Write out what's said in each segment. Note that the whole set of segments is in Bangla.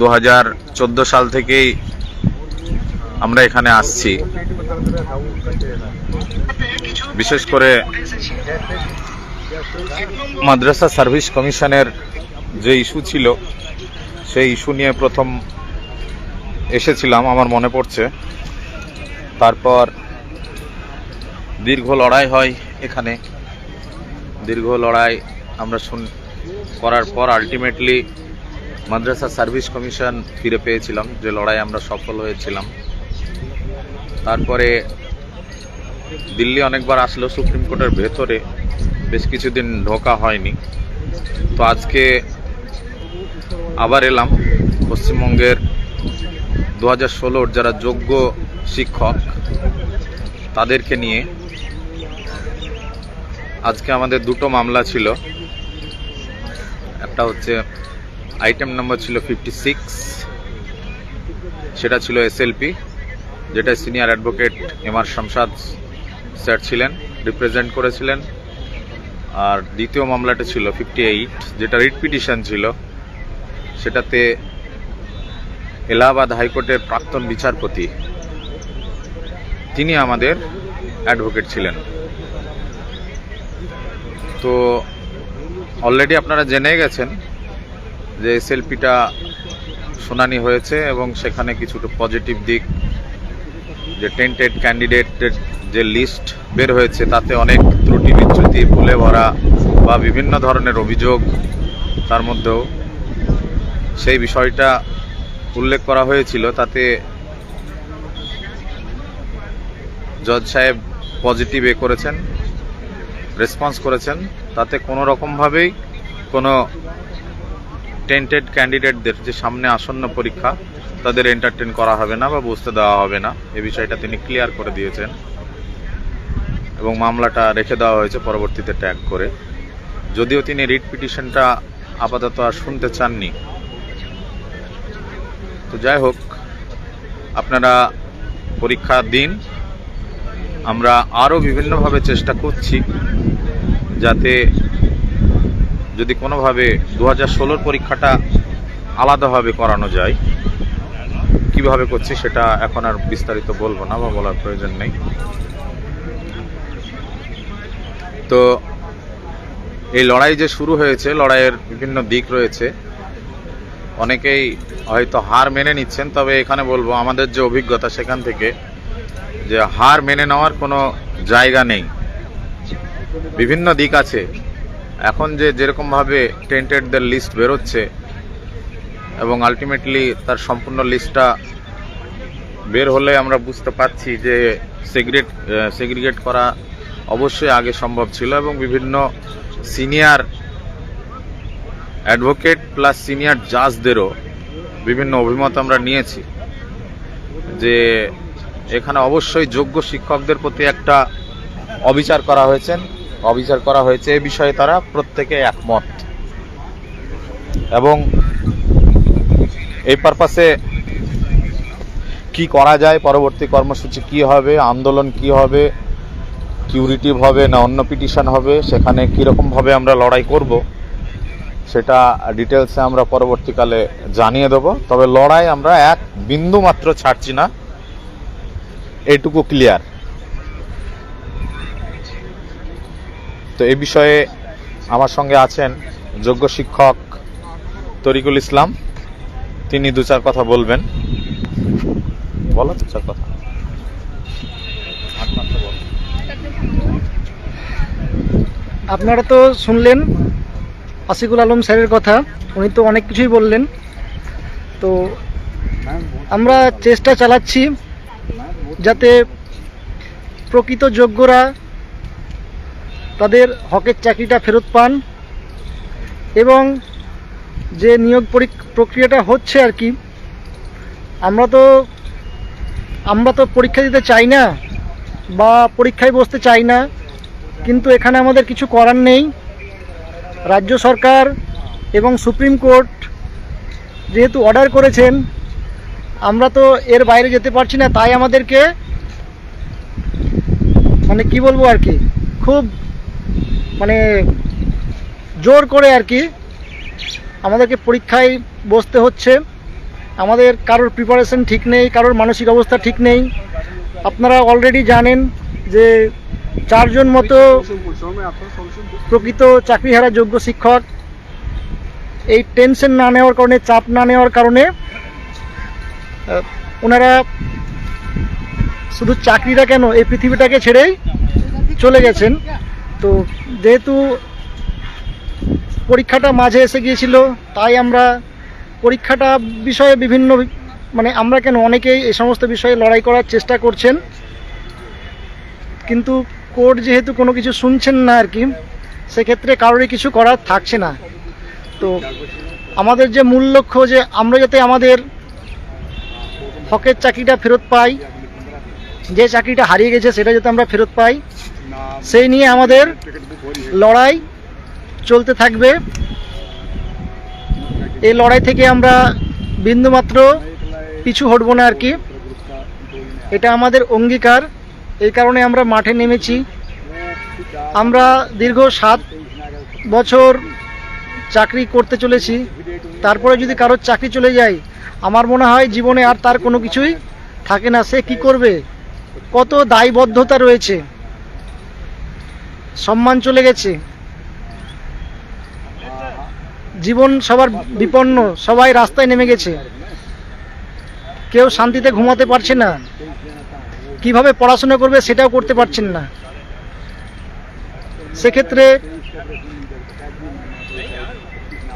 দু হাজার চোদ্দ সাল থেকেই আমরা এখানে আসছি। বিশেষ করে মাদ্রাসা সার্ভিস কমিশনের যে ইস্যু ছিল, সেই ইস্যু নিয়ে প্রথম এসেছিলাম, আমার মনে পড়ছে। তারপর দীর্ঘ লড়াই হয় এখানে। দীর্ঘ লড়াই আমরা শুন, করার পর আলটিমেটলি মাদ্রাসা সার্ভিস কমিশন ফিরে পেয়েছিলাম, যে লড়াই আমরা সফল হয়েছিলাম। তারপরে দিল্লি অনেকবার আসলো সুপ্রিম কোর্টের ভেতরে বেশ কিছুদিন ঢোকা হয়নি। তো আজকে আবার এলাম পশ্চিমবঙ্গের দু হাজার ষোলোর যারা যোগ্য শিক্ষক, তাদেরকে নিয়ে। আজকে আমাদের দুটো মামলা ছিল। একটা হচ্ছে আইটেম নাম্বার ছিল ফিফটি সিক্স সেটা ছিল এসএলপি যেটা senior advocate M R Shamshad sir ছিলেন রিপ্রেজেন্ট করেছিলেন। আর দ্বিতীয় মামলাটা ছিল ফিফটি এইট যেটা রিট পিটিশন ছিল। সেটাতে এলাহাবাদ হাইকোর্টের প্রাক্তন বিচারপতি, তিনি আমাদের অ্যাডভোকেট ছিলেন। তো অলরেডি আপনারা জেনে গেছেন যে এসএলপিটা শুনানি হয়েছে এবং সেখানে কিছুটা পজিটিভ দিক, যে টেন্টেড ক্যান্ডিডেটের যে লিস্ট বের হয়েছে, তাতে অনেক ত্রুটি বিচ্যুতি, ভুলে ভরা বা বিভিন্ন ধরনের অভিযোগ তার মধ্যেও সেই বিষয়টা উল্লেখ করা হয়েছিল। তাতে জজ সাহেব পজিটিভ এ করেছেন রেসপন্স করেছেন। তাতে কোনো রকমভাবেই কোনো টেন্টেড ক্যান্ডিডেটদের যে সামনে আসন্ন পরীক্ষা, তাদের এন্টারটেন করা হবে না বা বুঝতে দেওয়া হবে না। এ বিষয়টা তিনি ক্লিয়ার করে দিয়েছেন। এবং মামলাটা রেখে দেওয়া হয়েছে পরবর্তীতে ট্যাগ করে। যদিও তিনি রিট পিটিশনটা আপাতত আর শুনতে চাননি। তো যাই হোক, আপনারা পরীক্ষা দিন। আমরা আরও বিভিন্নভাবে চেষ্টা করছি যাতে যদি কোনোভাবে দু হাজার ষোলোর পরীক্ষাটা আলাদাভাবে করানো যায়, কীভাবে করছি সেটা এখন আর বিস্তারিত বলব না বা বলার প্রয়োজন নেই। তো এই লড়াই যে শুরু হয়েছে, লড়াইয়ের বিভিন্ন দিক রয়েছে, অনেকেই হয়তো হার মেনে নিচ্ছেন, তবে এখানে বলব আমাদের যে অভিজ্ঞতা সেখান থেকে যে হার মেনে নেওয়ার কোনো জায়গা নেই। বিভিন্ন দিক আছে এখন যে যেরকমভাবে টেন্টেডদের লিস্ট বেরোচ্ছে এবং আলটিমেটলি তার সম্পূর্ণ লিস্টটা বের হলে আমরা বুঝতে পারছি যে সেগ্রেট সেগ্রিগেট করা অবশ্যই আগে সম্ভব ছিল এবং বিভিন্ন সিনিয়র অ্যাডভোকেট প্লাস সিনিয়র জাজদেরও বিভিন্ন অভিমত আমরা নিয়েছি যে এখানে অবশ্যই যোগ্য শিক্ষকদের প্রতি একটা অবিচার করা হয়েছে। অবিচার করা হয়েছে। এ বিষয়ে তারা প্রত্যেকে একমত। এবং এই পারপাসে কি করা যায়, পরবর্তী কর্মসূচি কি হবে, আন্দোলন কি হবে কিউরিটিভ হবে না অন্য পিটিশন হবে, সেখানে কীরকমভাবে আমরা লড়াই করব, সেটা ডিটেলসে আমরা পরবর্তীকালে জানিয়ে দেব। তবে লড়াই আমরা এক বিন্দু মাত্র ছাড়ছি না। এটুকু ক্লিয়ার তো এ বিষয়ে আমার সঙ্গে আছেন যোগ্য শিক্ষক তরিকুল ইসলাম। তিনি দু চার কথা বলবেন। বলো, দু চার কথা। আপনারা তো শুনলেন আশিকুল আলম স্যারের কথা, উনি তো অনেক কিছুই বললেন। তো আমরা চেষ্টা চালাচ্ছি যাতে প্রকৃত যোগ্যরা তাদের হকের চাকরিটা ফেরত পান এবং যে নিয়োগ পরীক- প্রক্রিয়াটা হচ্ছে আর কি, আমরা তো আমরা তো পরীক্ষা দিতে চাই না বা পরীক্ষায় বসতে চাই না, কিন্তু এখানে আমাদের কিছু করার নেই। রাজ্য সরকার এবং সুপ্রিম কোর্ট যেহেতু অর্ডার করেছেন, আমরা তো এর বাইরে যেতে পারছি না, তাই আমাদেরকে মানে কি বলব আর কি, খুব মানে জোর করে আর কি আমাদেরকে পরীক্ষায় বসতে হচ্ছে। আমাদের কারোর প্রিপারেশন ঠিক নেই, কারোর মানসিক অবস্থা ঠিক নেই। আপনারা অলরেডি জানেন যে চারজন মতো প্রকৃত চাকরিহারা যোগ্য শিক্ষক, এই টেনশন না নেওয়ার কারণে, চাপ না নেওয়ার কারণে ওনারা শুধু চাকরিটা কেন, এই পৃথিবীটাকে ছেড়েই চলে গেছেন। তো যেহেতু পরীক্ষাটা মাঝে এসে গিয়েছিল, তাই আমরা পরীক্ষাটা বিষয়ে বিভিন্ন মানে আমরা কেন অনেকেই এই সমস্ত বিষয়ে লড়াই করার চেষ্টা করছেন। কিন্তু কোর্ট যেহেতু কোনো কিছু শুনছেন না আর কি, সেক্ষেত্রে কারোরই কিছু করার থাকছে না। তো আমাদের যে মূল লক্ষ্য যে আমরা যাতে আমাদের হকের চাকরিটা ফেরত পাই যে চাকরিটা হারিয়ে গেছে সেটা যাতে আমরা ফেরত পাই, সেই নিয়ে আমাদের লড়াই চলতে থাকবে। এই লড়াই থেকে আমরা বিন্দুমাত্র পিছু হটব না আর কি। এটা আমাদের অঙ্গীকার। এই কারণে আমরা মাঠে নেমেছি। আমরা দীর্ঘ সাত বছর চাকরি করতে চলেছি। তারপরে যদি কারোর চাকরি চলে যায়, আমার মনে হয় জীবনে আর তার কোনো কিছুই থাকে না। সে কি করবে? কত দায়বদ্ধতা রয়েছে? সম্মান চলে গেছে। জীবন সবার বিপন্ন, সবাই রাস্তায় নেমে গেছে। কেউ শান্তিতে ঘুমাতে পারছে না। কীভাবে পড়াশোনা করবে সেটাও করতে পারছেন না। সেক্ষেত্রে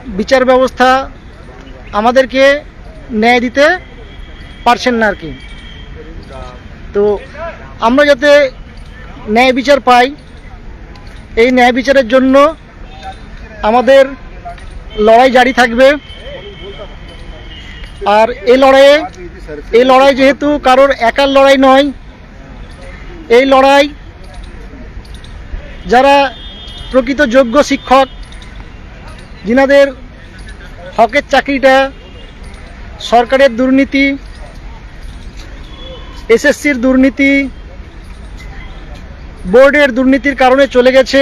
বিচার ব্যবস্থা আমাদেরকে ন্যায় দিতে পারছেন না আর কি। তো আমরা যাতে ন্যায় বিচার পাই, এই ন্যায় বিচারের জন্য আমাদের লড়াই জারি থাকবে। আর এই লড়াইয়ে, এই লড়াই যেহেতু কারোর একার লড়াই নয়, এই লড়াই যারা প্রকৃত যোগ্য শিক্ষক, যিনাদের হকের চাকরিটা সরকারের দুর্নীতি এসএসসির দুর্নীতি বোর্ডের দুর্নীতির কারণে চলে গেছে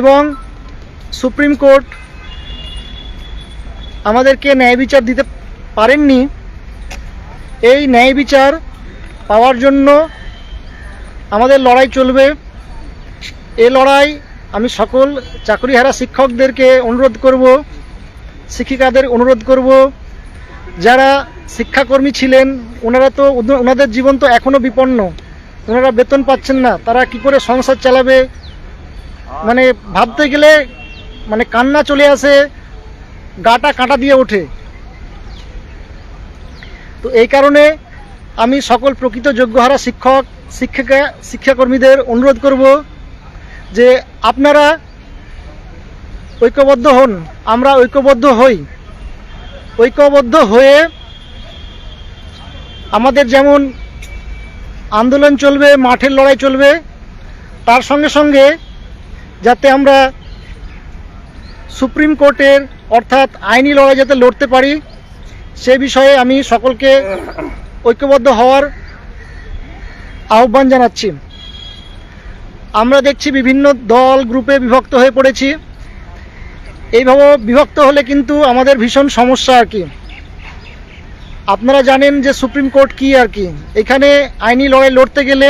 এবং সুপ্রিম কোর্ট আমাদেরকে ন্যায় বিচার দিতে পারেননি। এই ন্যায় বিচার পাওয়ার জন্য আমাদের লড়াই চলবে। এ লড়াই আমি সকল চাকরিহারা শিক্ষকদেরকে অনুরোধ করব, শিক্ষিকাদের অনুরোধ করব। যারা শিক্ষাকর্মী ছিলেন, ওনারা তো ওনাদের জীবন তো এখনও বিপন্ন। ওনারা বেতন পাচ্ছেন না, তারা কি করে সংসার চালাবে? মানে ভাবতে গেলে মানে কান্না চলে আসে, গাটা কাঁটা দিয়ে ওঠে। তো এই কারণে আমি সকল প্রকৃত যোগ্যহারা শিক্ষক, শিক্ষিকা, শিক্ষাকর্মীদের অনুরোধ করব যে আপনারা ঐক্যবদ্ধ হন, আমরা ঐক্যবদ্ধ হই। ঐক্যবদ্ধ হয়ে আমাদের যেমন আন্দোলন চলবে, মাঠের লড়াই চলবে, তার সঙ্গে সঙ্গে যাতে আমরা সুপ্রিম কোর্টের অর্থাৎ আইনি লড়াই যাতে লড়তে পারি, সে বিষয়ে আমি সকলকে ঐক্যবদ্ধ হওয়ার আহ্বান জানাচ্ছি। আমরা দেখছি বিভিন্ন দল, গ্রুপে বিভক্ত হয়ে পড়েছি। এইভাবে বিভক্ত হলে কিন্তু আমাদের ভীষণ সমস্যা আর কি। আপনারা জানেন যে সুপ্রিম কোর্ট কি আর কি। এখানে আইনি লড়াই লড়তে গেলে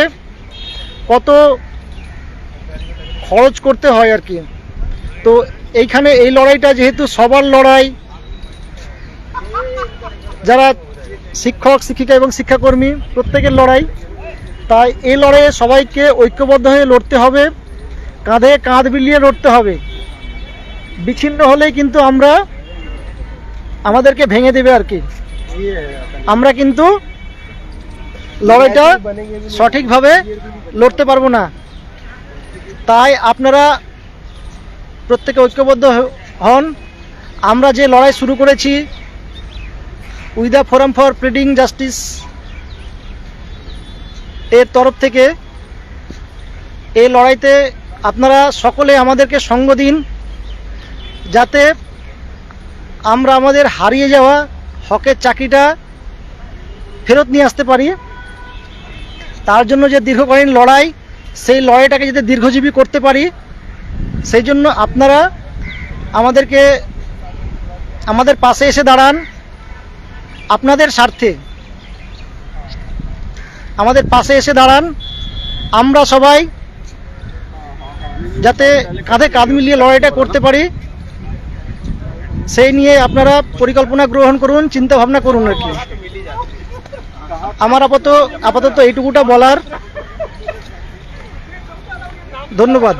কত খরচ করতে হয় আর কি। তো এইখানে এই লড়াইটা যেহেতু সবার লড়াই, যারা শিক্ষক, শিক্ষিকা এবং শিক্ষাকর্মী, প্রত্যেকের লড়াই, তাই এই লড়াইয়ে সবাইকে ঐক্যবদ্ধ হয়ে লড়তে হবে, কাঁধে কাঁধ মিলিয়ে লড়তে হবে। বিচ্ছিন্ন হলেই কিন্তু আমরা আমাদেরকে ভেঙে দেবে আর কি। আমরা কিন্তু লড়াইটা সঠিকভাবে লড়তে পারব না। তাই আপনারা প্রত্যেকে ঐক্যবদ্ধ হন। আমরা যে লড়াই শুরু করেছি with the forum for pleading justice এর তরফ থেকে, এই লড়াইতে আপনারা সকলে আমাদেরকে সঙ্গ দিন। যাতে আমরা আমাদের হারিয়ে যাওয়া হকের চাকরিটা ফেরত নিয়ে আসতে পারি। তার জন্য যে দীর্ঘকালীন লড়াই, সেই লড়াইটাকে যাতে দীর্ঘজীবী করতে পারি, সেই জন্য আপনারা আমাদেরকে আমাদের পাশে এসে দাঁড়ান। আপনাদের স্বার্থে আমাদের পাশে এসে দাঁড়ান। আমরা সবাই যাতে কাঁধে কাঁধ মিলিয়ে লড়াইটা করতে পারি। সেই নিয়ে আপনারা পরিকল্পনা গ্রহণ করুন চিন্তা ভাবনা করুন আর কি। আমার আপাতত আপাতত এইটুকুটা বলার। ধন্যবাদ।